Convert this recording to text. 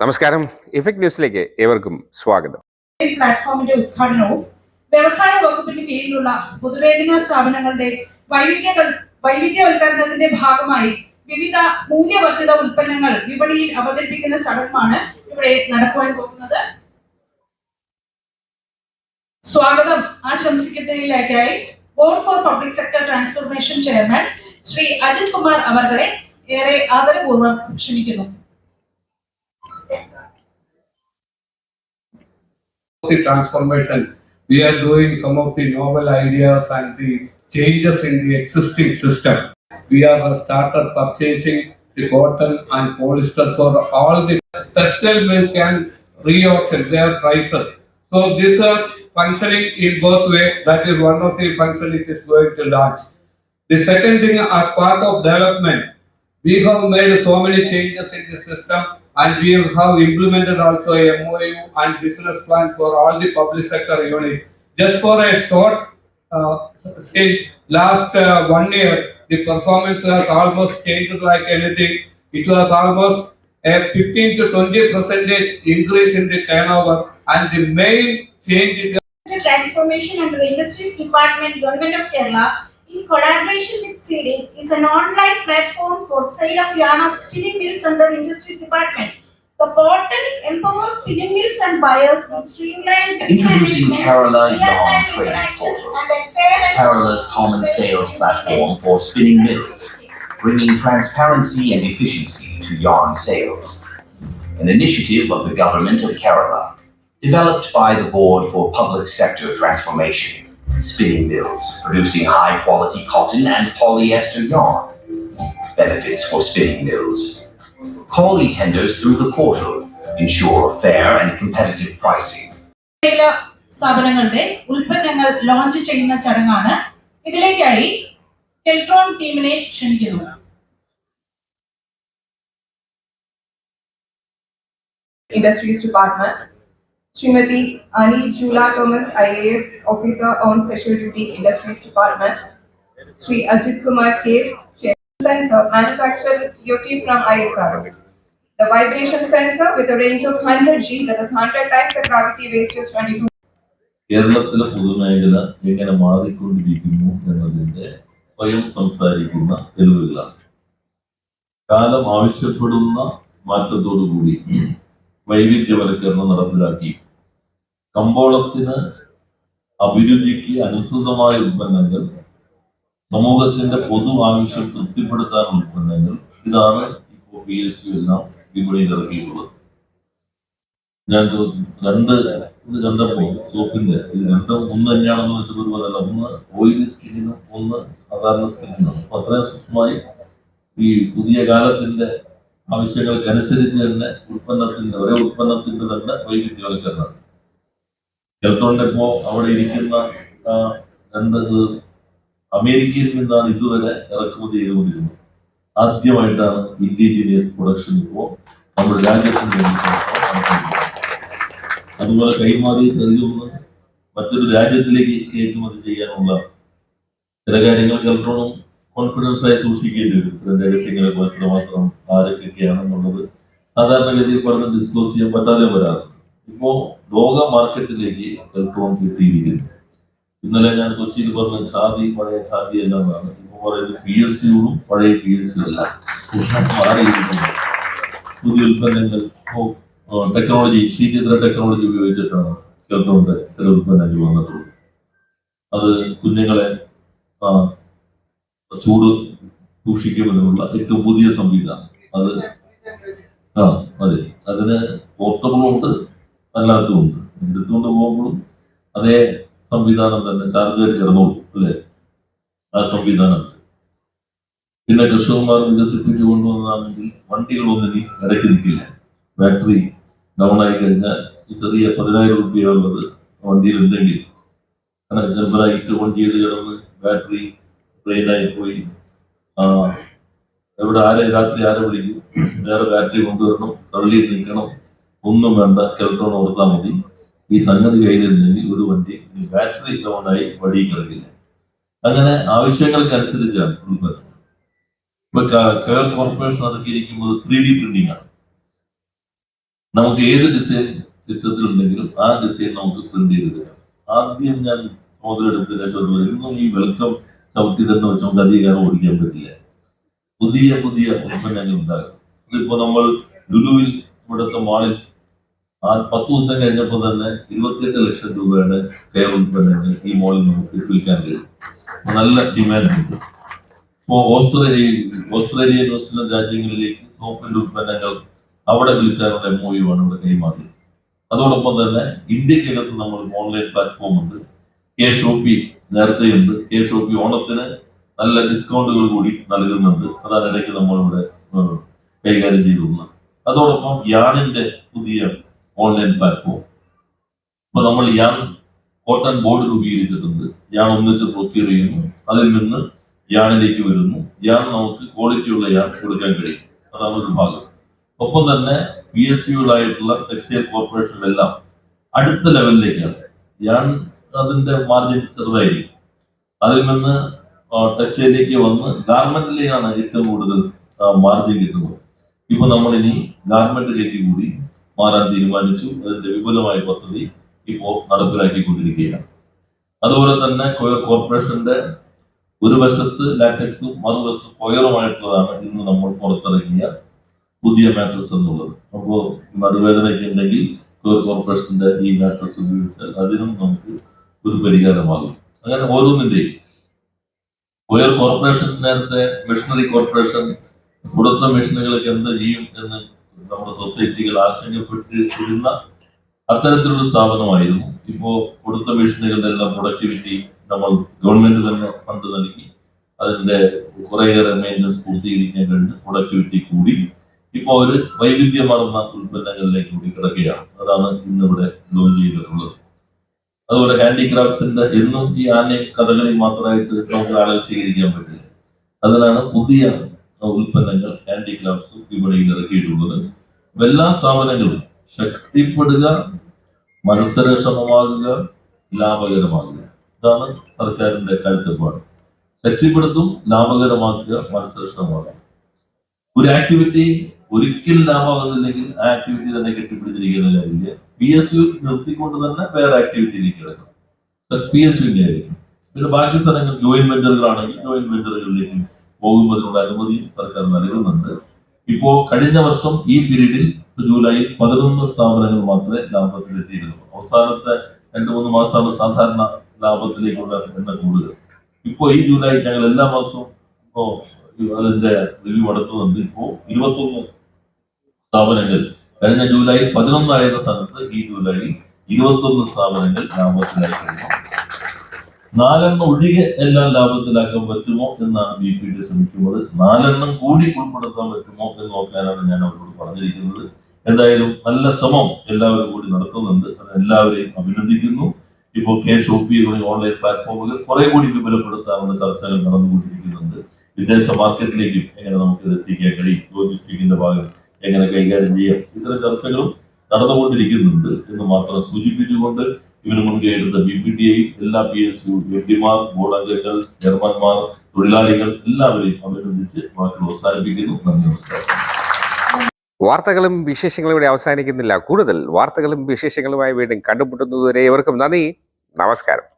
നമസ്കാരം. ഇഫക്ട് ന്യൂസിലേക്ക് ഏവർക്കും സ്വാഗതം. പ്ലാറ്റ്ഫോമിന്റെ ഉദ്ഘാടനവും വ്യവസായ വകുപ്പിന് കീഴിലുള്ള പൊതുമേഖലാ സ്ഥാപനങ്ങളുടെ വൈവിധ്യ വൈവിധ്യവൽക്കരണത്തിന്റെ ഭാഗമായി വിവിധ മൂല്യവർദ്ധിത ഉൽപ്പന്നങ്ങൾ വിപണിയിൽ അവതരിപ്പിക്കുന്ന ചടങ്ങാണ് ഇവിടെ നടക്കുവാൻ പോകുന്നത്. സ്വാഗതം. ആശംസിക്കുന്നതിലേക്കായി board for public sector transformation chairman Shri Ajith Kumar അവർകളെ ഏറെ ആദരപൂർവം ക്ഷണിക്കുന്നു. The transformation. We are doing some of the novel ideas and the changes in the existing system. We have started purchasing the cotton and polyester for all the textile mill can re-auction their prices. So this is functioning in both way. That is one of the function it is going to launch. The second thing as part of development, we have made so many changes in the system and we have implemented also a MOU and business plan for all the public sector unit. Just for a short uh, stint, last uh, one year, the performance has almost changed like anything. It was almost a 15 to 20 percentage increase in the turnover and the main change it Transformation under Industries Department, Government of Kerala, in collaboration with CIDIC, is an online platform for sale of yarn of spinning mills under Industries Department. The portal empowers spinning mills and buyers with streamlined Introducing Kerala Yarn Trading Portal, and a fair and Kerala's common sales platform for spinning mills, bringing transparency and efficiency to yarn sales. An initiative of the Government of Kerala, developed by the Board for Public Sector Transformation, spinning mills producing high quality cotton and polyester yarn. Benefits for spinning mills. Call e-tenders through the portal, ensure fair and competitive pricing. മേഖല സ്ഥാപനങ്ങളുടെ ഉൽപ്പന്നങ്ങൾ launch ചെയ്യുന്ന ചടങ്ങാണ് ഇതിലേക്കായി കെൽട്രോൺ ടീമിനെ ക്ഷണിക്കുന്നു Industries Department. Srimati Ani Jula Thomas, IAS Officer on Special Duty, Industries Department. Sri Ajit Kumar K, Chairman Sensor, manufactured with TOT from ISR. The vibration sensor with a range of 100 G, that is 100 times the gravity waves just 22 കേരളത്തിലെ പൊതുമേഖല എങ്ങനെ മാറിക്കൊണ്ടിരിക്കുന്നു എന്നതിന്റെ സ്വയം സംസാരിക്കുന്ന തെളിവുകളാണ് കാലം ആവശ്യപ്പെടുന്ന മാറ്റത്തോടുകൂടി വൈവിധ്യവൽക്കരണം നടപ്പിലാക്കി കമ്പോളത്തിന് അഭിരുചിക്ക് അനുസൃതമായ ഉൽപ്പന്നങ്ങൾ സമൂഹത്തിന്റെ പൊതു ആവശ്യം തൃപ്തിപ്പെടുത്താൻ ഉൽപ്പന്നങ്ങൾ ഇതാണ് ഇപ്പോൾ പി എസ് യു എല്ലാം വിപണിയിൽ ഇറക്കിയിട്ടുള്ളത്. ഞാൻ രണ്ട് ഇത് കണ്ടപ്പോൾ സോപ്പിന്റെ ഇത് രണ്ടും ഒന്ന് തന്നെയാണെന്ന് വെച്ചപ്പോൾ പറയല്ല ഒന്ന് ഓയിലി സ്കിന്നിനും ഒന്ന് സാധാരണ സ്കിന്നിനും അപ്പൊ അത്രയും സൂക്ഷ്മമായി ഈ പുതിയ കാലത്തിന്റെ ആവശ്യങ്ങൾക്കനുസരിച്ച് തന്നെ ഉൽപ്പന്നത്തിന്റെ ഒരേ ഉൽപ്പന്നത്തിന്റെ തന്നെ വൈവിധ്യവൽക്കരണം. ഇപ്പോ അവിടെ ഇരിക്കുന്ന എന്തത് അമേരിക്കയിൽ നിന്നാണ് ഇതുവരെ ഇറക്കുമതി ചെയ്തുകൊണ്ടിരുന്നത്. ആദ്യമായിട്ടാണ് ഇൻഡിജീനിയസ് പ്രൊഡക്ഷൻ ഇപ്പോൾ നമ്മുടെ രാജ്യത്തിന്റെ അതുപോലെ കൈമാറി തെളിയൊന്ന് മറ്റൊരു രാജ്യത്തിലേക്ക് കയറ്റുമതി ചെയ്യാനുള്ള ചില കാര്യങ്ങൾ കൽട്ടോണം കോൺഫിഡൻസ് ആയി സൂക്ഷിക്കേണ്ടി വരും. ഇത്തരം രഹസ്യങ്ങളെ മാത്രം ആരൊക്കെയാണെന്നുള്ളത് സാധാരണഗതിയിൽ പഠനം ഡിസ്ക്ലോസ് ചെയ്യാൻ പറ്റാതെ വരാറുണ്ട്. ഇപ്പോ ലോക മാർക്കറ്റിലേക്ക് എളുപ്പം എത്തിയിരിക്കുന്നു. ഇന്നലെ ഞാൻ കൊച്ചിയിൽ പറഞ്ഞ ഖാദി പഴയ ഖാദി എല്ലാം ഇപ്പൊ പറയുന്നത് പി എസ് സിയോടും പഴയ പി എസ് സി അല്ല. മാറിയിരിക്കുന്നു. പുതിയ ഉൽപ്പന്നങ്ങൾ ടെക്നോളജി ശീതീതര ടെക്നോളജി ഉപയോഗിച്ചിട്ടാണ് ചെറുതുകൊണ്ട് ചില ഉൽപ്പന്നങ്ങൾ വന്നിട്ടുള്ളത്. അത് കുഞ്ഞുങ്ങളെ ചൂട് സൂക്ഷിക്കുമെന്നുള്ള ഏറ്റവും പുതിയ സംവിധാനം. അത് ആ അതെ. അതിന് പോർട്ടബിളും ഉണ്ട്. അല്ലാത്തതും ഉണ്ട് എടുത്തുകൊണ്ട് പോകുമ്പോഴും അതേ സംവിധാനം തന്നെ ചാർജ് കിടന്നോളൂ അല്ലേ? ആ സംവിധാനം. പിന്നെ കൃഷ്ണകുമാർ വികസിപ്പിച്ചു കൊണ്ടുവന്നതാണെങ്കിൽ വണ്ടികളൊന്നും ഇനി ഇടയ്ക്ക് നിൽക്കില്ല. ബാറ്ററി ഡൗൺ ആയി കഴിഞ്ഞാൽ ഈ ചെറിയ പതിനായിരം രൂപ ഉള്ളത് വണ്ടിയിൽ ഉണ്ടെങ്കിൽ കാരണം വണ്ടിയിൽ കിടന്ന് ബാറ്ററി ട്രെയിനായി പോയി എവിടെ ആരെ രാത്രി ആരെ വിളിക്കും? വേറെ ബാറ്ററി കൊണ്ടുവരണം തള്ളി നീക്കണം ഒന്നും വേണ്ട കെൽട്രോൺ ഓർത്താൽ മതി. ഈ സംഗതി കയ്യിലുണ്ടെങ്കിൽ ഒരു വണ്ടി ബാറ്ററി ഡൗണായി വടി കിടക്കില്ല. അങ്ങനെ ആവശ്യങ്ങൾക്കനുസരിച്ചാണ് ഉൽപ്പന്നം. ഇപ്പൊ കെയർ കോർപ്പറേഷൻ ഇറക്കിയിരിക്കുന്നത് ത്രീ ഡി പ്രിന്റിംഗ് ആണ്. നമുക്ക് ഏത് ഡിസൈൻ സിസ്റ്റത്തിൽ ഉണ്ടെങ്കിലും ആ ഡിസൈൻ നമുക്ക് പ്രിന്റ് ചെയ്ത് തരാം. ആദ്യം ഞാൻ രക്ഷപ്പെട്ടു ഇന്നും ഈ വെൽക്കം ചവിട്ടി തന്നെ വെച്ച് നമുക്ക് അധികം ഓടിക്കാൻ പറ്റില്ല. പുതിയ പുതിയ ഉൽപ്പന്നങ്ങൾ ഉണ്ടാകും. ഇതിപ്പോ നമ്മൾ ലുലുവിൽ ഇവിടുത്തെ മാളിൽ ആ പത്ത് ദിവസം കഴിഞ്ഞപ്പോൾ തന്നെ ഇരുപത്തിയെട്ട് ലക്ഷം രൂപയുടെ കയർ ഉൽപ്പന്നങ്ങൾ ഈ മോളിൽ നമുക്ക് വിൽക്കാൻ കഴിയും. നല്ല ഡിമാൻഡ് ഉണ്ട്. ഇപ്പോൾ ഓസ്ട്രേലിയ ഓസ്ട്രേലിയ ന്യൂസിലൻഡ് രാജ്യങ്ങളിലേക്ക് സോപ്പിന്റെ ഉൽപ്പന്നങ്ങൾ അവിടെ വിൽക്കാനുള്ള എം ഒ യു ആണ് ഇവിടെ കൈമാറിയത് അതോടൊപ്പം തന്നെ ഇന്ത്യക്കകത്ത് നമ്മൾ ഓൺലൈൻ പ്ലാറ്റ്ഫോം ഉണ്ട്. കെ ഷോപ്പി നേരത്തെയുണ്ട്. കെ ഷോപ്പി ഓണത്തിന് നല്ല ഡിസ്കൗണ്ടുകൾ കൂടി നൽകുന്നുണ്ട്. അതാണ് ഇടയ്ക്ക് നമ്മളിവിടെ കൈകാര്യം ചെയ്തിരുന്നത് അതോടൊപ്പം യാണിന്റെ പുതിയ ഓൺലൈൻ പ്ലാറ്റ്ഫോം അപ്പൊ നമ്മൾ യാൻ കോട്ടൺ ബോർഡ് രൂപീകരിച്ചിട്ടുണ്ട്. യാൻ ഒന്നിച്ച് പ്രൊക്യൂർ ചെയ്യുന്നു. അതിൽ നിന്ന് യാനിലേക്ക് വരുന്നു. യാൻ നമുക്ക് ക്വാളിറ്റിയുള്ള യാൻ കൊടുക്കാൻ കഴിയും. അതാണ് ഒരു ഭാഗം. ഒപ്പം തന്നെ പി എസ് സികളായിട്ടുള്ള ടെക്സ്റ്റൈൽ കോർപ്പറേഷനിലെല്ലാം അടുത്ത ലെവലിലേക്കാണ് യാൻ അതിന്റെ മാർജിൻ ചെറുതായിരിക്കും. അതിൽ നിന്ന് ടെക്സ്റ്റൈലിലേക്ക് വന്ന് ഗാർമെന്റിലേക്കാണ് ഏറ്റവും കൂടുതൽ മാർജിൻ കിട്ടുന്നത്. ഇപ്പൊ നമ്മൾ ഇനി ഗാർമെന്റിലേക്ക് കൂടി മാറാൻ തീരുമാനിച്ചു. അതിന്റെ വിപുലമായ പദ്ധതി ഇപ്പോൾ നടപ്പിലാക്കിക്കൊണ്ടിരിക്കുകയാണ്. അതുപോലെ തന്നെ കൊയർ കോർപ്പറേഷന്റെ ഒരു വശത്ത് ലാറ്റക്സും മറുവശത്ത് കൊയറുമായിട്ടുള്ളതാണ് ഇന്ന് നമ്മൾ പുറത്തിറങ്ങിയ പുതിയ മാട്രസ് എന്നുള്ളത്. അപ്പോൾ നടുവേദനയ്ക്ക് ഉണ്ടെങ്കിൽ കൊയർ കോർപ്പറേഷന്റെ ഈ മാട്രസ് ഉപയോഗിച്ചാൽ അതിനും നമുക്ക് ഒരു പരിഹാരമാകും. അങ്ങനെ ഓരോന്നിന്റെയും കൊയർ കോർപ്പറേഷൻ നേരത്തെ മെഷീനറി കോർപ്പറേഷൻ കൊടുത്ത മെഷീനുകൾക്ക് എന്ത് ചെയ്യും എന്ന് നമ്മുടെ സൊസൈറ്റികൾ ആശങ്കപ്പെട്ടിരുന്ന അത്തരത്തിലുള്ള സ്ഥാപനമായിരുന്നു. ഇപ്പോ കൊടുത്ത മെഷീനുകളുടെ എല്ലാം പ്രൊഡക്ടിവിറ്റി നമ്മൾ ഗവൺമെന്റ് തന്നെ ഫണ്ട് നൽകി. അതിന്റെ കുറേയേറെ മെയിന്റനൻസ് പൂർത്തീകരിക്കാൻ കഴിഞ്ഞ് പ്രൊഡക്ടിവിറ്റി കൂടി. ഇപ്പോൾ ഒരു വൈവിധ്യമാർന്ന ഉൽപ്പന്നങ്ങളിലേക്ക് കൂടി കിടക്കുകയാണ്. അതാണ് ഇന്നിവിടെ ലോഞ്ച് ചെയ്തിട്ടുള്ളത്. അതുപോലെ ഹാൻഡിക്രാഫ്റ്റ്സിന്റെ എന്നും ഈ ആനയും കഥകളി മാത്രമായിട്ട് നമുക്ക് ആളുകൾ സ്വീകരിക്കാൻ പറ്റില്ല. അതിനാണ് പുതിയ ഉൽപ്പന്നങ്ങൾ ഹാൻഡിക്രാഫ്റ്റ്സ് വിപണിയിൽ ഇറക്കിയിട്ടുള്ളത്. എല്ലാ സ്ഥാപനങ്ങളും ശക്തിപ്പെടുക മത്സരക്ഷമമാകുക ലാഭകരമാകുക. ഇതാണ് സർക്കാരിന്റെ കാഴ്ചപ്പാട്. ശക്തിപ്പെടുത്തും ലാഭകരമാക്കുക മത്സരക്ഷമമാകുക ഒരു ആക്ടിവിറ്റി ഒരിക്കലും ലാഭമാകുന്നില്ലെങ്കിൽ ആ ആക്ടിവിറ്റി തന്നെ കെട്ടിപ്പിടിച്ചിരിക്കുന്ന കാര്യമില്ല. പി എസ് യു നിർത്തിക്കൊണ്ട് തന്നെ വേറെ ആക്ടിവിറ്റിയിലേക്ക് കിടക്കണം പി എസ് യുവിന്റെ ആയിരിക്കും പിന്നെ ബാക്കി സ്ഥലങ്ങൾ ജോയിന്റ് വെഞ്ചറുകളാണെങ്കിൽ ജോയിന്റ് വെഞ്ചറുകളിലേക്ക് പോകുന്നതിനുള്ള അനുമതി സർക്കാർ നൽകുന്നുണ്ട്. ഇപ്പോ കഴിഞ്ഞ വർഷം ഈ പീരീഡിൽ ജൂലൈ പതിനൊന്ന് സ്ഥാപനങ്ങൾ മാത്രമേ ലാഭത്തിലെത്തിയിരുന്നു അവസാനത്തെ രണ്ട് മൂന്ന് മാസമാണ് സാധാരണ ലാഭത്തിലേക്കുള്ള എണ്ണം കൂടുതൽ ഇപ്പോ ഈ ജൂലൈ ഞങ്ങൾ എല്ലാ മാസവും ഇപ്പോ അതിന്റെ റിവ്യൂ നടത്തുന്നുണ്ട്. ഇപ്പോ ഇരുപത്തൊന്ന് സ്ഥാപനങ്ങൾ കഴിഞ്ഞ ജൂലൈ പതിനൊന്നായിരുന്ന സ്ഥലത്ത് ഈ ജൂലൈയിൽ ഇരുപത്തൊന്ന് സ്ഥാപനങ്ങൾ ലാഭത്തിലായി കഴിഞ്ഞു. നാലെണ്ണം ഒഴികെ എല്ലാം ലാഭത്തിലാക്കാൻ പറ്റുമോ എന്നാണ് ബി പി ഡി ശ്രമിക്കുന്നത്. നാലെണ്ണം കൂടി ഉൾപ്പെടുത്താൻ പറ്റുമോ എന്ന് നോക്കാനാണ് ഞാൻ അവരോട് പറഞ്ഞിരിക്കുന്നത്. എന്തായാലും നല്ല ശ്രമം എല്ലാവരും കൂടി നടത്തുന്നുണ്ട്. അത് എല്ലാവരെയും അഭിനന്ദിക്കുന്നു. ഇപ്പോൾ കെ ഷോപ്പി തുടങ്ങിയ ഓൺലൈൻ പ്ലാറ്റ്ഫോമുകൾ കുറെ കൂടി വിപുലപ്പെടുത്താനുള്ള ചർച്ചകൾ നടന്നുകൊണ്ടിരിക്കുന്നുണ്ട്. വിദേശ മാർക്കറ്റിലേക്കും എങ്ങനെ നമുക്ക് എത്തിക്കാൻ കഴിയും? ലോജിസ്റ്റിക്കിന്റെ ഭാഗം എങ്ങനെ കൈകാര്യം ചെയ്യാം? ഇത്തരം ചർച്ചകളും നടന്നുകൊണ്ടിരിക്കുന്നുണ്ട് എന്ന് മാത്രം സൂചിപ്പിച്ചുകൊണ്ട് ഇവന് മുൻകൈ ബി പി ടി ഐ എല്ലാ പി എസ് യു എം പിമാർ ബോർഡ് അംഗങ്ങൾ ചെയർമാൻമാർ തൊഴിലാളികൾ എല്ലാവരെയും അഭിനന്ദിച്ച് വാക്കുകൾ അവസാനിപ്പിക്കുന്നു. നന്ദി നമസ്കാരം. വാർത്തകളും വിശേഷങ്ങളും ഇവിടെ അവസാനിക്കുന്നില്ല. കൂടുതൽ വാർത്തകളും വിശേഷങ്ങളുമായി വീണ്ടും കണ്ടുമുട്ടുന്നതുവരെ ഇവർക്കും നന്ദി. നമസ്കാരം.